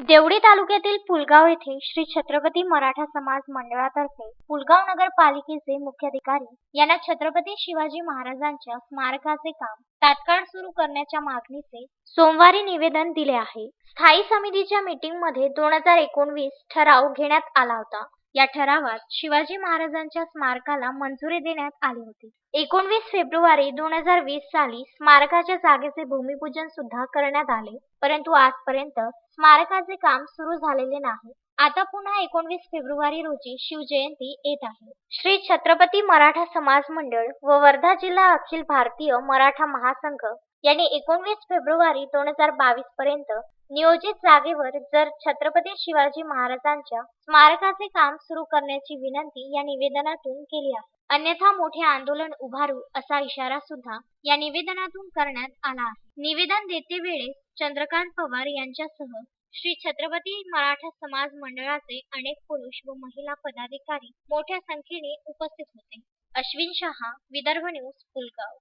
देवळी तालुक्यातील पुलगाव येथे श्री छत्रपती मराठा समाज मंडळातर्फे पुलगाव नगरपालिकेचे मुख्याधिकारी यांना छत्रपती शिवाजी महाराजांच्या स्मारकाचे काम तात्काळ सुरू करण्याच्या मागणीचे सोमवारी निवेदन दिले आहे. स्थायी समितीच्या मीटिंगमध्ये दोन हजार एकोणवीस ठराव घेण्यात आला होता. या ठरावात शिवाजी महाराजांच्या स्मारकाला मंजुरी देण्यात आली होती. एकोणवीस फेब्रुवारी दोन हजार वीस साली स्मारकाच्या जागेचे भूमिपूजन सुद्धा करण्यात आले परंतु आजपर्यंत स्मारकाचे काम सुरू झालेले नाही. आता पुन्हा एकोणवीस फेब्रुवारी रोजी शिवजयंती येत आहे. श्री छत्रपती मराठा समाज मंडळ व वर्धा जिल्हा अखिल भारतीय मराठा महासंघ यांनी एकोणवीस फेब्रुवारी दोन हजार बावीस पर्यंत नियोजित जागेवर जर छत्रपती शिवाजी महाराजांच्या स्मारकाचे काम सुरू करण्याची विनंती या निवेदनातून केली आहे. अन्यथा मोठे आंदोलन उभारू असा इशारा सुद्धा या निवेदनातून करण्यात आला आहे. निवेदन देते वेळेस चंद्रकांत पवार यांच्यासह श्री छत्रपती मराठा समाज मंडळाचे अनेक पुरुष व महिला पदाधिकारी मोठ्या संख्येने उपस्थित होते. अश्विन शहा विदर्भ न्यूज पुलगाव